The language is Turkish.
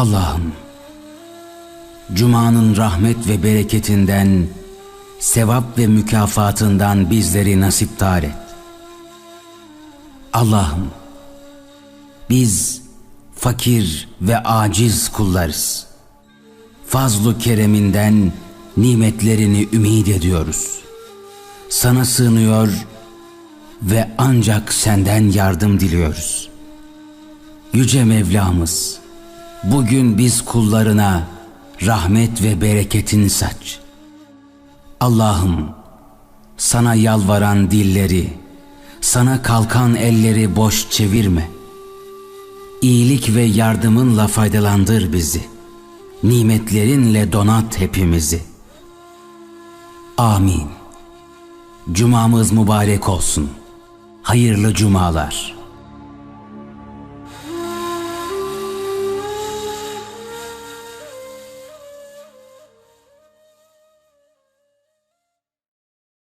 Allah'ım, Cuma'nın rahmet ve bereketinden, sevap ve mükafatından bizleri nasiptar et. Allah'ım, biz fakir ve aciz kullarız. Fazlu kereminden nimetlerini ümit ediyoruz. Sana sığınıyor ve ancak senden yardım diliyoruz. Yüce Mevlamız, bugün biz kullarına rahmet ve bereketini saç. Allah'ım, sana yalvaran dilleri, sana kalkan elleri boş çevirme. İyilik ve yardımınla faydalandır bizi. Nimetlerinle donat hepimizi. Amin. Cumamız mübarek olsun. Hayırlı cumalar.